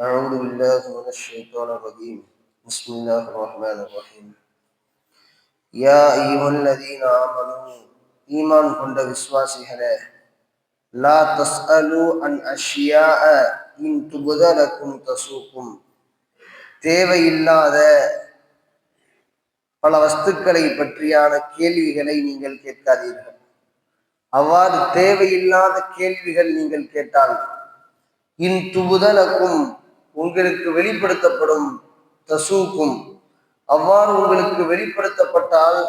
أعوذ بالله من الشيطان الرجيم بسم الله الرحمن الرحيم يا أيها الذين آمنوا إيمان கொண்ட விசுவாசிகளே லா தஸ்அலு அன் அஷ்யா இன் துபுதலக்கும் தசூக்கும் தேவையில்லாத பல வஸ்துக்களை பற்றியான கேள்விகளை நீங்கள் கேட்காதீர்கள் அவ்வாறு தேவையில்லாத கேள்விகள் நீங்கள் கேட்டால் இன் துபுதலக்கும் உங்களுக்கு வெளிப்படுத்தப்படும் தசூக்கும். அவ்வாறு உங்களுக்கு வெளிப்படுத்தப்பட்டால்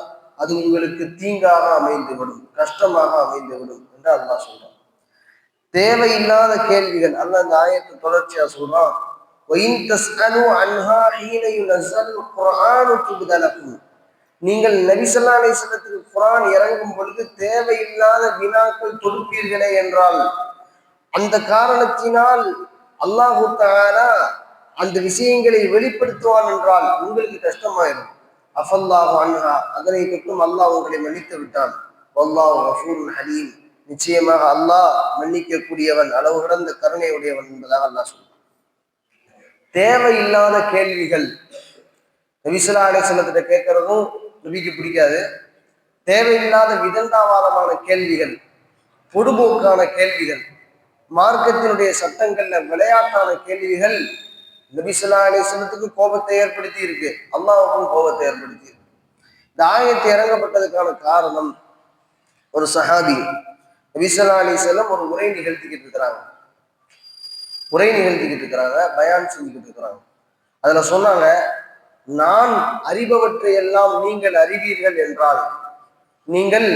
அது உங்களுக்கு தீங்காக அமைந்துவிடும் கஷ்டமாக அமைந்துவிடும் என்று அல்லா சொல்றான். தேவையில்லாத கேள்விகள் அல்ல அந்த ஆயத்தை தொடர்ச்சியா சொல்றான். நீங்கள் நபிசல்லா அலிசல்லத்துக்கு குரான் இறங்கும் பொழுது தேவையில்லாத வினாக்கள் தொடுப்பீர்களே என்றால் அந்த காரணத்தினால் அல்லாஹு தாலா அந்த விஷயங்களை வெளிப்படுத்துவான் என்றால் உங்களுக்கு கஷ்டமாயிடும் அஃபல்லாஹு அன்ஹா அதனை தொட்டும் அல்லாஹ் உங்களை மன்னித்து விட்டான். அல்லாஹ் ரஃபூல் ஹலீம். நிச்சயமாக அல்லாஹ் மன்னிக்கக்கூடியவன் அளவு கடந்த கருணையுடையவன் என்பதாக அல்லாஹ் சொல்றான். தேவையில்லாத கேள்விகள் நபிசுல்லா அலிசல்லத்திட்ட கேட்கறதும் நபிக்கு பிடிக்காது. தேவையில்லாத விதண்டாவாதமான கேள்விகள் பொடுபோக்கான கேள்விகள் மார்க்கத்தினுடைய சட்டங்கள்ல விளையாட்டான கேள்விகள் நபிசுல்லா அலிஸ்லத்துக்கு கோபத்தை ஏற்படுத்தி இருக்கு அல்லாவுக்கும் கோபத்தை ஏற்படுத்தி இருக்கு இந்த ஆயத்தை இறங்கப்பட்டதுக்கான காரணம் ஒரு சஹாபி. நபிசுல்லா அலிஸ்லம் ஒரு உரை நிகழ்த்திக்கிட்டு இருக்கிறாங்க. உரை நிகழ்த்திக்கிட்டு இருக்கிறாங்க பயான் செஞ்சுக்கிட்டு இருக்கிறாங்க. அதுல சொன்னாங்க நான் அறிபவற்றை எல்லாம் நீங்கள் அறிவீர்கள் என்றால் நீங்கள்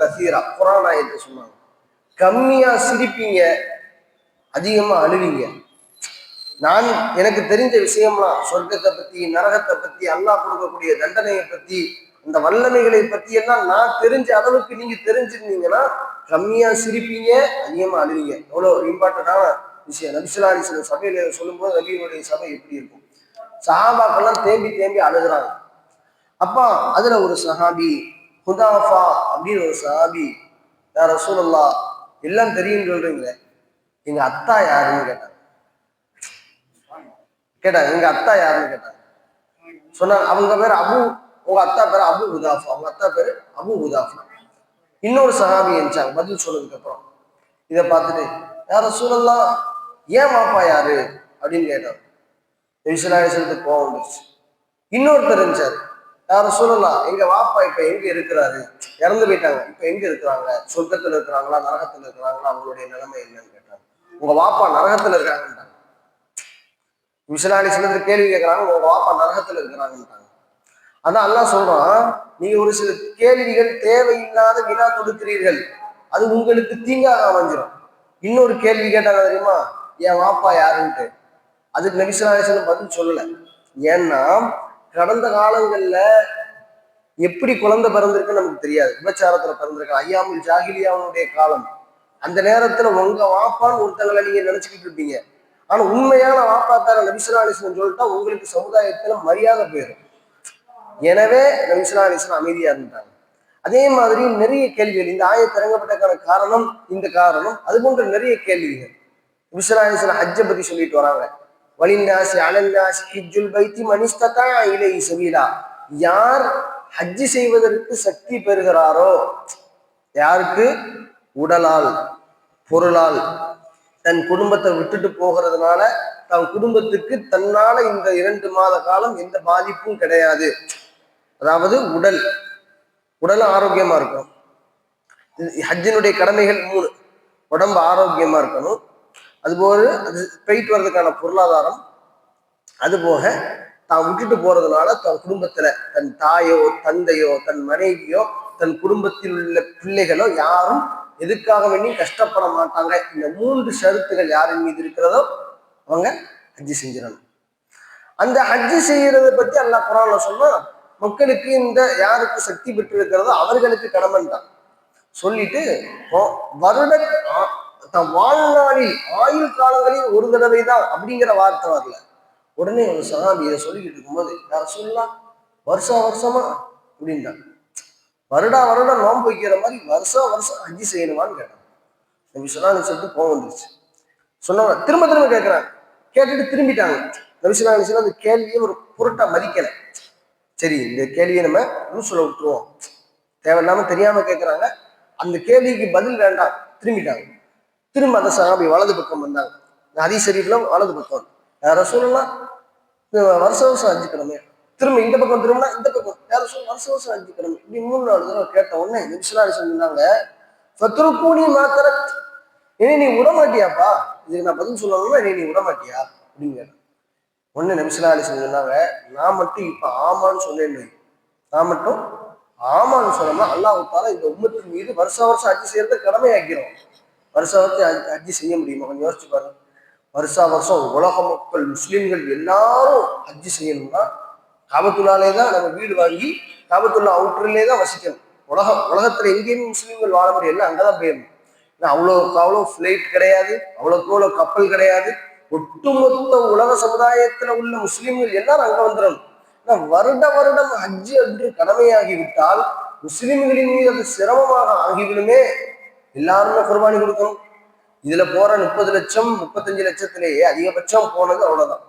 கசீரா குரானா என்று சொன்னாங்க. கம்மியா சிரிப்பீங்க அதிகமா அழுவீங்க. நான் எனக்கு தெரிஞ்ச விஷயம்லாம் சொர்க்கத்தை பத்தி நரகத்தை பத்தி அல்லாஹ் கொடுக்கக்கூடிய தண்டனையை பத்தி இந்த வல்லமைகளை பத்தி எல்லாம் நான் தெரிஞ்ச அளவுக்கு நீங்க தெரிஞ்சிருந்தீங்கன்னா கம்மியா சிரிப்பீங்க அதிகமா அழுவீங்க. எவ்வளவு இம்பார்ட்டன்டான விஷயம். நபிசுலாரி சில சபையில சொல்லும்போது நபியினுடைய சபை எப்படி இருக்கும்? சஹாபாக்கெல்லாம் தேம்பி தேம்பி அழுகுறாங்க. அப்பா அதுல ஒரு சஹாபி ஹுதாஃபா அப்படின்னு ஒரு சஹாபி யார் ரசூலல்லா எல்லாம் தெரியும் சொல்றீங்களே எங்க அத்தா யாருன்னு கேட்டாங்க. கேட்டாங்க எங்க அத்தா யாருன்னு கேட்டாங்க. சொன்னாங்க அவங்க பேர் அபு உங்க அத்தா பேர் அபு ஹுதாஃபா அவங்க அத்தா பேர் அபு ஹுதாஃபா. இன்னொரு சஹாபி எஞ்சாங்க பதில் சொன்னதுக்கு அப்புறம். இதை பார்த்துட்டு யார சூழல்லாம் ஏன் மாப்பா யாரு? அப்படின்னு கேட்டாங்க. விசலாயசத்துக்கு கோவம் வந்துருச்சு இன்னொருத்தர் இருந்துச்சாரு யாரும் சொல்லலாம் எங்க வாப்பா இப்ப எங்க இருக்கிறாரு? இறந்து போயிட்டாங்க. இப்ப எங்க இருக்கிறாங்க? சொர்க்கத்துல இருக்கிறாங்களா? நரகத்துல இருக்கிறாங்களா? அவங்களுடைய நிலைமை என்னன்னு கேட்டாங்க. உங்க வாப்பா நரகத்துல இருக்காங்கன்றாங்க விசலாணி சிலர் கேள்வி கேட்கறாங்க உங்க வாப்பா நரகத்துல இருக்கிறாங்கன்றாங்க அதான் எல்லாம் சொல்றான் நீங்க ஒரு சில கேள்விகள் தேவையில்லாத வினா கொடுக்கிறீர்கள் அது உங்களுக்கு தீங்காக அமைஞ்சிடும் இன்னொரு கேள்வி கேட்டாங்க தெரியுமா? என் வாப்பா யாருன்ட்டு? அதுக்கு நபிசுலாசனம் பதில் சொல்லலை. ஏன்னா கடந்த காலங்கள்ல எப்படி குழந்தை பிறந்திருக்குன்னு நமக்கு தெரியாது. விபச்சாரத்துல பிறந்திருக்கலாம் ஐயாமுல் ஜாகிலியாவுடைய காலம். அந்த நேரத்துல உங்க வாப்பான்னு ஒருத்தங்களை நீங்க நினைச்சுக்கிட்டு இருப்பீங்க. ஆனா உண்மையான வாப்பா தார நபிசுலாலிஸ்லம் சொல்லிட்டா உங்களுக்கு சமுதாயத்துல மரியாதை போயிடும் எனவே நபிசுலாலிஸ்லம் அமைதியா இருந்தாங்க. அதே மாதிரி நிறைய கேள்விகள் இந்த ஆய திறங்கப்பட்டக்கான காரணம் இந்த காரணம் அது போன்ற நிறைய கேள்விகள். நபிசுலாலிஸ்லம் ஹஜ்ஜை பத்தி சொல்லிட்டு வராங்க. வலிநாசி அனந்தாசி ஹிஜுல் பைத்தி மனிஸ்ததா இலை சபீலா. யார் ஹஜ்ஜி செய்வதற்கு சக்தி பெறுகிறாரோ யாருக்கு? உடலால் பொருளால். தன் குடும்பத்தை விட்டுட்டு போகிறதுனால தன் குடும்பத்துக்கு தன்னால இந்த இரண்டு மாத காலம் எந்த பாதிப்பும் கிடையாது. அதாவது உடல் உடல் ஆரோக்கியமா இருக்கணும். ஹஜ்ஜினுடைய கடமைகள் மூணு. உடம்பு ஆரோக்கியமா இருக்கணும். அதுபோல அது போயிட்டு வர்றதுக்கான பொருளாதாரம் அதுபோக தான் விட்டுட்டு போறதுனால தன் குடும்பத்துல தன் தாயோ தந்தையோ தன் மனைவியோ தன் குடும்பத்தில் உள்ள பிள்ளைகளோ யாரும் எதுக்காக வேண்டியும் கஷ்டப்பட மாட்டாங்க. இந்த மூன்று ஷருத்துகள் யாரின் மீது இருக்கிறதோ அவங்க ஹஜ்ஜி செஞ்சிடணும். அந்த ஹஜ்ஜி செய்யறத பத்தி அல்லா குரான்ல சொன்னா மக்களுக்கு இந்த யாருக்கு சக்தி பெற்று இருக்கிறதோ அவர்களுக்கு கடமன் தான் சொல்லிட்டு வருட தன் வாழ்நாளில் ஆயுள் காலங்களில் ஒரு தடவை தான் அப்படிங்கிற வார்த்தை வரல. உடனே ஒரு சகாபி இதை சொல்லிக்கிட்டு இருக்கும்போது யார் சொல்லலாம் வருஷம் வருஷமா? அப்படின்றாங்க வருடா வருடம் நோன்பு வைக்கிற மாதிரி வருஷம் வருஷம் அஞ்சு செய்யணுமான்னு கேட்டான். நபி சொல்லான்னு சொல்லிட்டு கோவம் வந்துருச்சு. சொன்னாங்க திரும்ப திரும்ப கேட்குறாங்க கேட்டுட்டு திரும்பிட்டாங்க. நபிசுல்லா அலிஸ்லாம் அந்த கேள்வியை ஒரு பொருட்டா மதிக்கல. சரி இந்த கேள்வியை நம்ம லூசுல விட்டுருவோம். தேவையில்லாம தெரியாம கேட்குறாங்க அந்த கேள்விக்கு பதில் வேண்டாம். திரும்பிட்டாங்க. திரும்ப அந்த சஹாபி வலது பக்கம் வந்தாங்க. ஹதி ஷரீஃப்ல வலது பக்கம். யார சொல்லலாம் வருஷ வருஷம் அஞ்சு கிழமை திரும்ப இந்த பக்கம் திரும்பினா இந்த பக்கம். யார சொல்ல வருஷ வருஷம் அஞ்சு கிழமை இப்படி மூணு நாலு தடவை கேட்ட உடனே நிமிஷம் சொன்னாங்க ஃபத்ருக்கூனி மாத்திர இனி நீ விட மாட்டியாப்பா? இதுக்கு நான் பதில் சொல்லணும்னா இனி நீ விட மாட்டியா? அப்படின்னு கேட்டேன் ஒன்னு நிமிஷம் அலி சொன்னாங்க நான் மட்டும் இப்ப ஆமான்னு சொன்னேன் நான் மட்டும் ஆமான்னு சொன்னோம்னா அல்லாஹ் இந்த உம்மத்தின் மீது வருஷ வருஷம் ஆட்சி செய்யறத கடமையாக்கிறோம். வருஷ வருஷம் அஜி- செய்ய முடியுமா? கொஞ்சம் யோசிச்சு பாருங்க. வருஷா வருஷம் உலக மக்கள் முஸ்லீம்கள் எல்லாரும் ஹஜ்ஜி செய்யணும்னா காபத்துள்ளாலே தான் நம்ம வீடு வாங்கி காபத்துல்லா அவுட்டர்லேயே தான் வசிக்கணும். உலகம் உலகத்துல எங்கேயுமே முஸ்லீம்கள் வாழ முடியல அங்கதான் போயிடணும் ஏன்னா அவ்வளோக்கு அவ்வளோ ஃப்ளைட் கிடையாது அவ்வளோக்கு அவ்வளோ கப்பல் கிடையாது. ஒட்டுமொத்த உலக சமுதாயத்துல உள்ள முஸ்லீம்கள் எல்லாரும் அங்க வந்துடணும் வருட வருடம் ஹஜ்ஜி என்று கடமையாகிவிட்டால் முஸ்லிம்களின் மீது அது சிரமமாக ஆகிவிடுமே. எல்லாருமே குர்பானி கொடுக்கணும். இதுல போற முப்பது லட்சம் முப்பத்தஞ்சு லட்சத்திலேயே அதிகபட்சம் போனது அவ்வளவுதான்.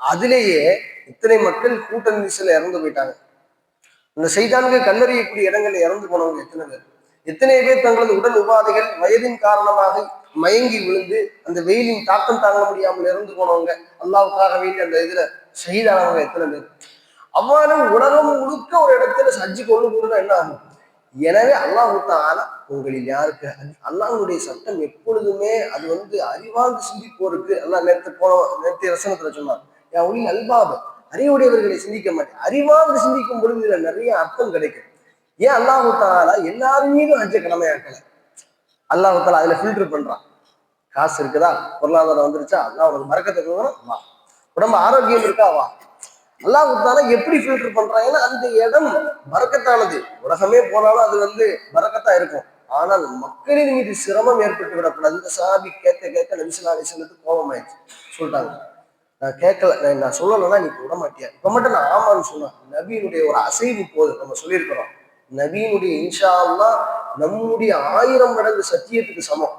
அதுலேயே இத்தனை மக்கள் கூட்ட நெரிசல்ல இறந்து போயிட்டாங்க. இந்த செய்தான்கள் கல்லறியக்கூடிய இடங்கள்ல இறந்து போனவங்க எத்தனை பேர்? எத்தனை பேர் தங்களது உடல் உபாதைகள் வயதின் காரணமாக மயங்கி விழுந்து அந்த வெயிலின் தாக்கம் தாங்க முடியாமல் இறந்து போனவங்க அல்லாவுக்காக வேண்டி அந்த இதுல ஷஹீதானவங்க எத்தனை பேர்? அவ்வாறு உலகம் முழுக்க ஒரு இடத்துல சஜ்ஜி கொண்டு போனா என்ன ஆகும்? எனவே அல்லாஹு தாலா உங்களில் யாருக்கு அல்லாஹ்வுடைய சட்டம் எப்பொழுதுமே அது வந்து அறிவார்ந்து சிந்திப்போருக்கு அல்லா நேற்று போன நேற்று ரசனத்துல சொன்னார் என் உள்ள அல்பாப அறிவுடையவர்களை சிந்திக்க மாட்டேன். அறிவார்ந்து சிந்திக்கும் பொழுது இதுல நிறைய அர்த்தம் கிடைக்கும். ஏன் அல்லாஹு தாலா எல்லாரும் மீதும் ஹஜ்ஜ கடமையாக்கல? அல்லாஹு தாலா அதுல ஃபில்டர் பண்றான். காசு இருக்குதா? பொருளாதாரம் வந்துருச்சா? அல்லாஹ் உனக்கு மறக்கத்தை வா. உடம்பு ஆரோக்கியம் இருக்கா? வா. அல்லாஹ் தாலா எப்படி ஃபில்டர் பண்றாங்கன்னா அந்த இடம் பறக்கத்தானது. உலகமே போனாலும் அது வந்து பறக்கத்தா இருக்கும். ஆனால் மக்களின் மீது சிரமம் ஏற்பட்டு விடக்கூடாது. இந்த சாபி கேட்க கேட்க நபிசுல்லா அலிஸ்லத்துக்கு கோபம் ஆயிடுச்சு சொல்லிட்டாங்க நான் கேட்கல. நான் நான் சொல்லலைன்னா நீ விட மாட்டியா? இப்ப மட்டும் நான் ஆமான்னு சொன்னேன் நபியினுடைய ஒரு அசைவு போது நம்ம சொல்லியிருக்கிறோம். நபியினுடைய இன்ஷா நம்முடைய ஆயிரம் மடங்கு சத்தியத்துக்கு சமம்.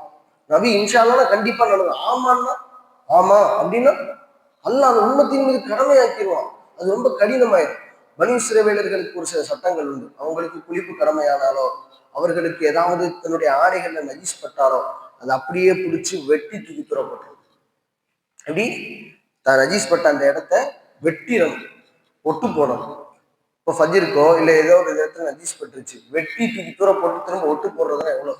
நபி இன்ஷால்லாம் கண்டிப்பா நடந்தது ஆமான்னா ஆமா அப்படின்னா அல்லாஹ் அந்த உண்மத்தின் மீது கடமையாக்கிடுவான். அது ரொம்ப கடினமாயிடும் பனி சிறவேலர்களுக்கு ஒரு சில சட்டங்கள் உண்டு. அவங்களுக்கு குளிப்பு கடமையானாலோ அவர்களுக்கு ஏதாவது தன்னுடைய ஆடைகள்ல நஜீஸ் பட்டாரோ அதை அப்படியே பிடிச்சி வெட்டி தூக்கி தூரப்பட்டு அப்படி தான் நஜீஸ் பட்ட அந்த இடத்த வெட்டிடணும். ஒட்டு போடணும். இப்போ ஃபஜிருக்கோ இல்லை ஏதோ ஒரு இடத்துல நஜீஸ் பட்டுருச்சு. வெட்டி தூக்கி தூர போட்டு திரும்ப ஒட்டு போடுறதுனா எவ்வளோ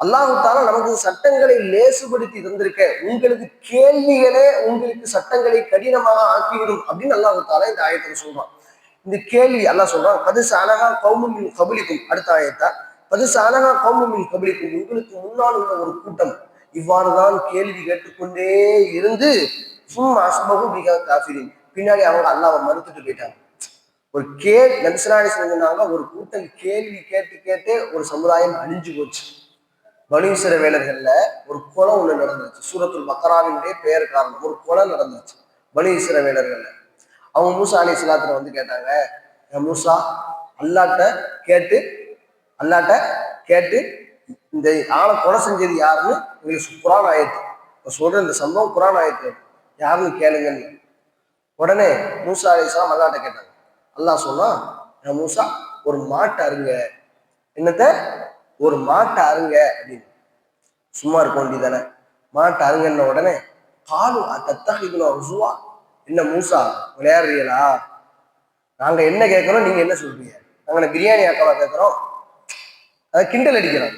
அல்லாஹால நமக்கு சட்டங்களை லேசுபடுத்தி தந்திருக்க உங்களுக்கு கேள்விகளே உங்களுக்கு சட்டங்களை கடினமாக ஆக்கிவிடும் அப்படின்னு அல்லாஹால இந்த ஆயத்துல சொல்றான். இந்த கேள்வி அல்லாஹ் சொல்றான் பதுசு அழகா கௌமுமின் கபலிக்கும் அடுத்த ஆயத்தா பதுசு அழகா கௌமுமின் கபலிக்கும் உங்களுக்கு முன்னால் உள்ள ஒரு கூட்டம் இவ்வாறுதான் கேள்வி கேட்டுக்கொண்டே இருந்து சும்மா அஸ்பகு பிகா காஃபிரின் பின்னாடி அவங்க அல்லாவை மறுத்துட்டு போயிட்டாங்க. ஒரு கேள் நபிசராணி சொன்னாங்க ஒரு கூட்டம் கேள்வி கேட்டு கேட்டே ஒரு சமுதாயம் அழிஞ்சு போச்சு. பனீஸ்வர வேலர்களில் ஒரு கொலை ஒன்று நடந்துச்சு. சூரத்துல் பக்கராவினுடைய பெயர் காரணம். ஒரு கொலை நடந்துச்சு பனீஸ்வர வேலர்களில். அவங்க மூசா அலி சிலாத்துல வந்து கேட்டாங்க மூசா அல்லாட்ட கேட்டு அல்லாட்ட கேட்டு இந்த ஆளை கொலை செஞ்சது யாருன்னு உங்களுக்கு குரான் ஆயிடுச்சு இப்போ சொல்ற இந்த சம்பவம் குரான் ஆயிடுச்சு யாருன்னு கேளுங்கன்னு. உடனே மூசா அலி இஸ்லாம் அல்லாட்ட கேட்டாங்க. அல்லாஹ் சொன்னா மூசா ஒரு மாட்டை அருங்க என்னத்த? ஒரு மாட்டை அருங்க அப்படின்னு. சும்மா இருக்க வேண்டியதானே மாட்டை அருங்கன்ன உடனே காலு தத்தகிதுல ருசுவா என்ன மூசா விளையாடுறீங்களா? நாங்க என்ன கேட்கறோம் நீங்க என்ன சொல்றீங்க? நாங்க என்ன பிரியாணி அக்காவா கேட்கறோம்? அதை கிண்டல் அடிக்கிறோம்.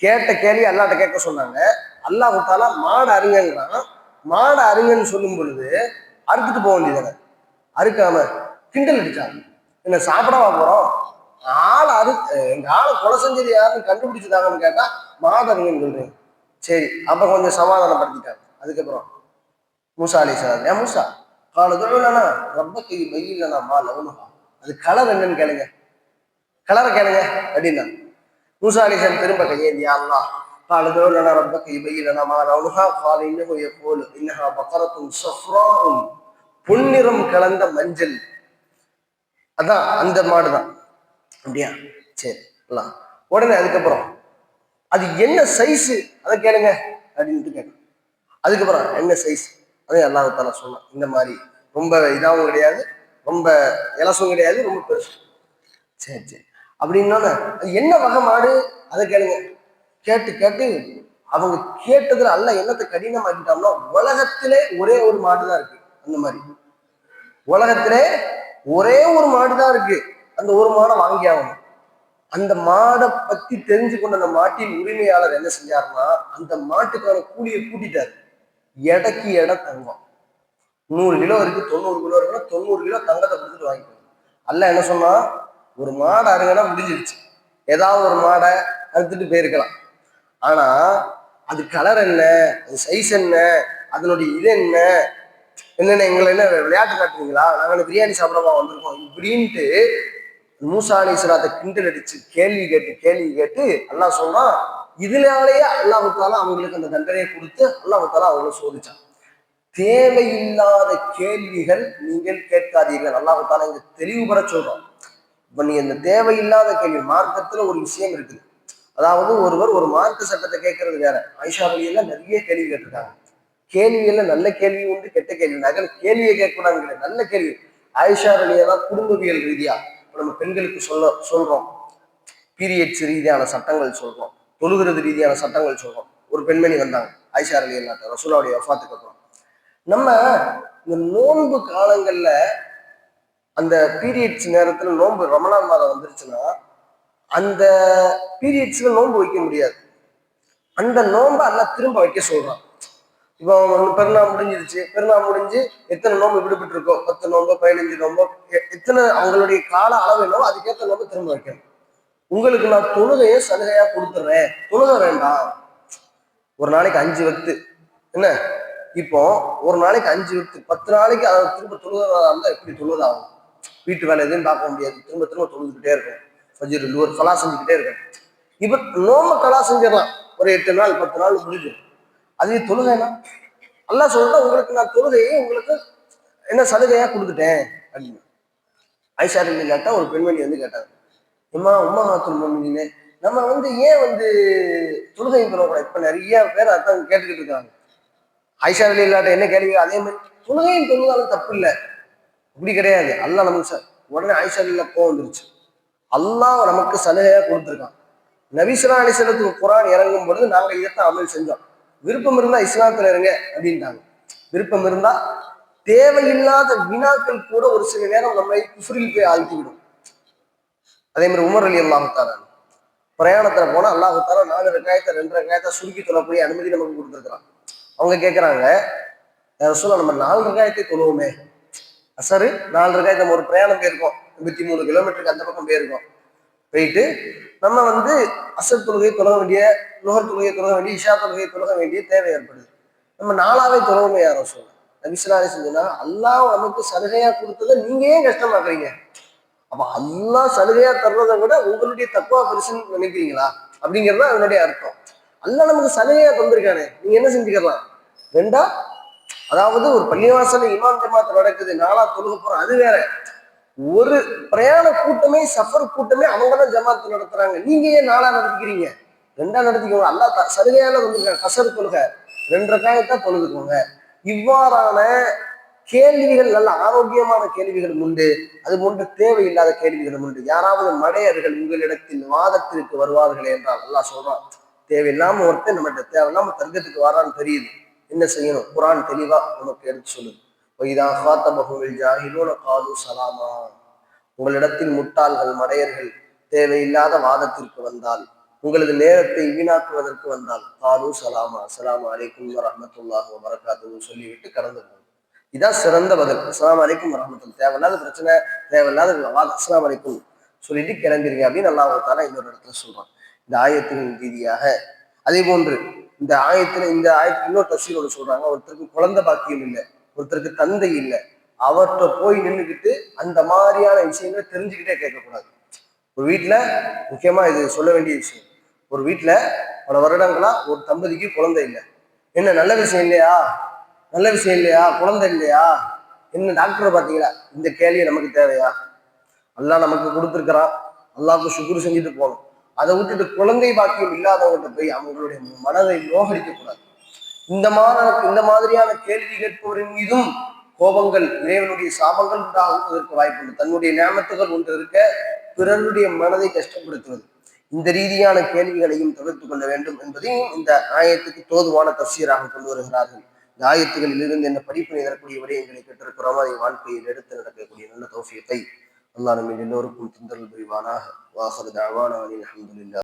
கேட்ட கேள்வி அல்லாட்ட கேட்க சொன்னாங்க. அல்லா கொடுத்தாலா மாடு அருங்கங்கிறான் மாடு அருங்கன்னு சொல்லும் பொழுது அறுத்துட்டு போக வேண்டியதானே அறுக்காம கிண்டல் அடிச்சாங்க. என்ன சாப்பிடவா போறோம்? ஆள் அறு எங்க ஆளை கொலை செஞ்சது யாருன்னு கண்டுபிடிச்சதாங்கன்னு கேட்டா மாடு அருங்கன்னு சொல்றீங்க சரி அப்ப கொஞ்சம் சமாதானப்படுத்திட்டாங்க அதுக்கப்புறம் மூசா அலி சார் ஏன் மூசா? காலதுனா ரொம்ப கை வெயிலனா மா லவனுகா அது கலர் என்னன்னு கேளுங்க. கலரை கேளுங்க அப்படின்னா. மூசா அலி சார் திரும்ப கையேந்தி அல்லா காலதுனா ரொம்ப கை வெயிலனா மா லவனுகா கால இன்னும் எப்போல் இன்னஹா பக்கரத்தும் சஃப்ராவும் பொன்னிறம் கலந்த மஞ்சள். அதான் அந்த மாடு தான் அப்படியா? சரி எல்லாம் உடனே அதுக்கப்புறம் அது என்ன சைஸ் அதை கேளுங்க அப்படின்ட்டு கேட்கும். அதுக்கப்புறம் என்ன சைஸ் அதே அல்லாஹால சொன்னான். இந்த மாதிரி ரொம்ப இதாகவும் கிடையாது ரொம்ப இலசும் கிடையாது ரொம்ப பெருசு சரி சரி. அப்படின்னா அது என்ன வகை மாடு? அதை கேளுங்க. கேட்டு கேட்டு அவங்க கேட்டதுல அல்ல என்னத்தை கடினமாக்கிட்டோம்னா உலகத்திலே ஒரே ஒரு மாடு தான் இருக்கு. அந்த மாதிரி. உலகத்திலே ஒரே ஒரு மாடு தான் இருக்கு. அந்த ஒரு மாடை வாங்கி ஆகணும். அந்த மாடை பத்தி தெரிஞ்சு கொண்ட அந்த மாட்டின் உரிமையாளர் என்ன செஞ்சாருன்னா அந்த மாட்டுக்கான கூலியை கூட்டிட்டாரு. எடைக்கு எடை தங்கம். நூறு கிலோ இருக்கு தொண்ணூறு கிலோ இருக்குன்னா தொண்ணூறு கிலோ தங்கத்தை கொடுத்துட்டு வாங்கிக்கணும் அல்ல என்ன சொன்னா ஒரு மாடை அருங்கன்னா முடிஞ்சிருச்சு. ஏதாவது ஒரு மாடை அறுத்துட்டு போயிருக்கலாம். ஆனா அது கலர் என்ன அது சைஸ் என்ன அதனுடைய இது என்ன என்னென்ன எங்களை என்ன விளையாட்டு காட்டுறீங்களா? நாங்கள் பிரியாணி சாப்பிடவா வந்திருக்கோம் இப்படின்ட்டு மூசா அலி இஸ்லாத்தை கிண்டல் அடிச்சு கேள்வி கேட்டு கேள்வி கேட்டு அல்லாஹ் சொல்றான் இதுலாலேயே அல்லாஹால அவங்களுக்கு அந்த தண்டனையை கொடுத்து அல்லாஹால அவங்கள சோதிச்சான். தேவையில்லாத கேள்விகள் நீங்கள் கேட்காதீர்கள். அல்லாஹால இங்க தெளிவுபட சொல்றோம் இப்ப நீ இந்த தேவையில்லாத கேள்வி மார்க்கத்துல ஒரு விஷயம் இருக்குது. அதாவது ஒருவர் ஒரு மார்க்க சட்டத்தை கேட்கறது வேற. ஐஷா வழியெல்லாம் நிறைய கேள்வி கேட்டிருக்காங்க. கேள்வியில நல்ல கேள்வி உண்டு கெட்ட கேள்வி நகல் கேள்வியை கேட்கக்கூடாது நல்ல கேள்வி. ஆயிஷா வழியெல்லாம் குடும்பவியல் ரீதியா இப்போ நம்ம பெண்களுக்கு சொல்ல சொல்றோம். பீரியட்ஸ் ரீதியான சட்டங்கள் சொல்றோம். தொழுகிறது ரீதியான சட்டங்கள் சொல்றோம். ஒரு பெண்மணி வந்தாங்க ஐஷா அலி அல்லாட்ட ரசூலாவுடைய வஃபாத்துக்கு அப்புறம். நம்ம இந்த நோன்பு காலங்கள்ல அந்த பீரியட்ஸ் நேரத்தில் நோன்பு ரமணான் மாதம் வந்துருச்சுன்னா அந்த பீரியட்ஸில் நோன்பு வைக்க முடியாது. அந்த நோன்பை அல்ல திரும்ப வைக்க சொல்கிறான் இப்போ ஒண்ணு பெருநா முடிஞ்சிருச்சு. பெருநா முடிஞ்சு எத்தனை நோன்பு விடுபட்டு இருக்கோ பத்து நோம்போ பதினஞ்சு நோம்போ எ- எத்தனை அவங்களுடைய கால அளவு என்னவோ அதுக்கேற்ற நோம்பு திரும்ப வைக்கணும். உங்களுக்கு நான் தொழுகையை சலுகையா கொடுத்துட்றேன் தொழுக வேண்டாம். ஒரு நாளைக்கு அஞ்சு வக்து. என்ன? இப்போ ஒரு நாளைக்கு அஞ்சு வக்து. பத்து நாளைக்கு அதை திரும்ப தொழுகிறதா இருந்தால் எப்படி தொழுதாகும்? வீட்டு வேலை எதுவும் பார்க்க முடியாது. திரும்ப திரும்ப தொழுதுகிட்டே இருக்கும். ஃபஜிர் ஒரு கலா செஞ்சுக்கிட்டே இருக்கும். இப்போ நோம்பு கலா செஞ்சிடலாம். ஒரு எட்டு நாள் பத்து நாள் முடிஞ்சிடும். அதே தொழுகைனா அல்லாஹ் சொல்றா உங்களுக்கு நான் தொழுகையை உங்களுக்கு என்ன சலுகையா கொடுத்துட்டேன்? அப்படின்னு. ஐஷா கேட்டா ஒரு பெண்மணி வந்து கேட்டாங்க இம்மா உமா மாத்தூர் மம்மினே நம்ம வந்து ஏன் வந்து தொழுகை பெறக்கூடாது இப்ப நிறைய பேர் அதான் கேட்டுக்கிட்டு இருக்காங்க. ஐஷா இல்லாட்ட என்ன கேள்வி அதே மாதிரி தொழுகையும் தொழுதாலும் தப்பு இல்லை. அப்படி கிடையாது. அல்லாஹ் நமக்கு உடனே ஐஷா இல்லா கோவம் வந்துருச்சு. அல்லாஹ் நமக்கு சலுகையா கொடுத்துருக்கான். நபிசுலா அலிசலத்துக்கு குரான் இறங்கும் பொழுது நாங்கள் இதைத்தான் அமல் செஞ்சோம். விருப்பம் இருந்தா இஸ்லாத்துல இருங்க அப்படின்ட்டாங்க. விருப்பம் இருந்தா தேவையில்லாத வினாக்கள் கூட ஒரு சில நேரம் நம்மை குஃப்ரில் போய் ஆழ்த்திவிடும். அதே மாதிரி உமர் அலி அல்லாஹுத்தாரா பிரயாணத்துல போனா அல்லாஹுத்தாரா நாலு ரெக்காயத்தை ரெண்டு ரெக்காயத்தை சுருக்கி தொழக்கூடிய அனுமதி நமக்கு கொடுத்துருக்கான் அவங்க கேட்கறாங்க சொல்ல நம்ம நாலு ரெக்காயத்தை தொழுவோமே. அசரு நாலு ரெக்காயத்தை நம்ம ஒரு பிரயாணம் போயிருக்கோம். எண்பத்தி மூணு கிலோமீட்டருக்கு அந்த பக்கம் போயிருக்கோம். போயிட்டு நம்ம வந்து அசர் தொழுகை தொடங்க வேண்டிய நுகர் தொழுகை தொடங்க வேண்டிய இஷா தொழுகை தொடங்க வேண்டிய தேவை ஏற்படுது. நம்ம நாளாவே தொழவுமே யாரோ சொல்லுங்க நபிசுலாரி செஞ்சா அல்லாஹ் நமக்கு சலுகையா கொடுத்ததை நீங்க ஏன் கஷ்டமாக்குறீங்க? அப்ப அல்லாஹ் சலுகையா தர்றதை விட உங்களுடைய தப்பா பெருசுன்னு நினைக்கிறீங்களா? அப்படிங்கிறது தான் அதனுடைய அர்த்தம். அல்லாஹ் நமக்கு சலுகையா தந்திருக்கானே நீங்க என்ன செஞ்சுக்கலாம்? ரெண்டா அதாவது ஒரு பள்ளிவாசல இமாம் ஜமாத் நடக்குது நாளா தொழுக போறோம் அது வேற. ஒரு பிரயாண கூட்டமே சஃபர் கூட்டமே அவங்க தான் ஜமாத் நடத்துறாங்க. நீங்க ஏன் நாளா நடத்திக்கிறீங்க? ரெண்டா நடத்திக்கோங்க. அல்லா சலுகையால வந்துருக்காங்க. கசர் தொழுக. ரெண்டு காயத்தான் தொழுதுக்கோங்க. இவ்வாறான கேள்விகள் நல்ல ஆரோக்கியமான கேள்விகளும் உண்டு. அது போன்ற தேவையில்லாத கேள்விகளும் உண்டு. யாராவது மடையர்கள் உங்களிடத்தில் வாதத்திற்கு வருவார்கள் என்றால் நல்லா சொல்றான் தேவையில்லாம ஒருத்தன் நம்மகிட்ட தேவையில்லாம தர்க்கத்துக்கு வரான்னு தெரியுது. என்ன செய்யணும்? குரான் தெளிவா நமக்கு எடுத்து சொல்லுது. வைதா ஹாத்தபகுவில் ஜாஹிலூன காது சலாமா உங்களிடத்தில் முட்டாள்கள் மடையர்கள் தேவையில்லாத வாதத்திற்கு வந்தால் உங்களது நேரத்தை வீணாக்குவதற்கு வந்தால் காலு சலாமா சலாம் அலைக்கும் வரஹ்மத்துல்லாஹி வபரகாத்துஹு. சொல்லிவிட்டு கடந்து போகும் இதான் சிறந்த பதில். அஸ்லாம் அலைக்கும் வரஹ்மத்துல்லாஹ் தேவையில்லாத பிரச்சனை தேவையில்லாத வாதம் அஸ்லாம் அலைக்கும் சொல்லிட்டு கிளம்பிருங்க அப்படின்னு நல்லா தானே இன்னொரு இடத்துல சொல்றான். இந்த ஆயத்தின் ரீதியாக. அதே போன்று இந்த ஆயத்துல இந்த ஆயத்துக்கு இன்னொரு தசீரோட சொல்றாங்க. ஒருத்தருக்கு குழந்தை பாக்கியம் இல்லை. ஒருத்தருக்கு தந்தை இல்லை. அவர்கிட்ட போய் நின்றுக்கிட்டு அந்த மாதிரியான விஷயங்களை தெரிஞ்சுக்கிட்டே கேட்கக்கூடாது. ஒரு வீட்டில் முக்கியமாக இது சொல்ல வேண்டிய விஷயம். ஒரு வீட்டில் பல வருடங்களா ஒரு தம்பதிக்கு குழந்தை இல்லை. என்ன நல்ல விஷயம் இல்லையா? நல்ல விஷயம் இல்லையா? குழந்தை இல்லையா? என்ன டாக்டரை பார்த்தீங்களா? இந்த கேள்வி நமக்கு தேவையா? எல்லாம் நமக்கு கொடுத்துருக்கிறான். எல்லாருக்கும் சுக்குரு செஞ்சுட்டு போகணும். அதை விட்டுட்டு குழந்தை பாக்கியம் இல்லாதவங்கள்ட்ட போய் அவங்களுடைய மனதை நோகடிக்க கூடாது இந்த மாதிரி இந்த மாதிரியான கேள்வி கேட்பவரின் மீதும் கோபங்கள் இறைவனுடைய சாபங்கள் உண்டாகுவதற்கு வாய்ப்புண்டு தன்னுடைய நியமத்துகள் ஒன்று இருக்க பிறருடைய மனதை கஷ்டப்படுத்துவது. இந்த ரீதியான கேள்விகளையும் தவிர்த்து கொள்ள வேண்டும் என்பதையும் இந்த ஆயத்துக்கு தோதுவான தப்சீராக கொண்டு வருகிறார்கள். இந்த ஆயத்துகளில் இருந்து என்ன படிப்பினை தரக்கூடிய விடயங்களை கேட்டிருக்கிறோமோ அதை வாழ்க்கையில் எடுத்து நடக்கக்கூடிய நல்ல தௌசியத்தை அல்லா நம்ம எல்லோருக்கும் திந்தல் புரிவானாக. வாசல் தாவான அஹமதுல்லா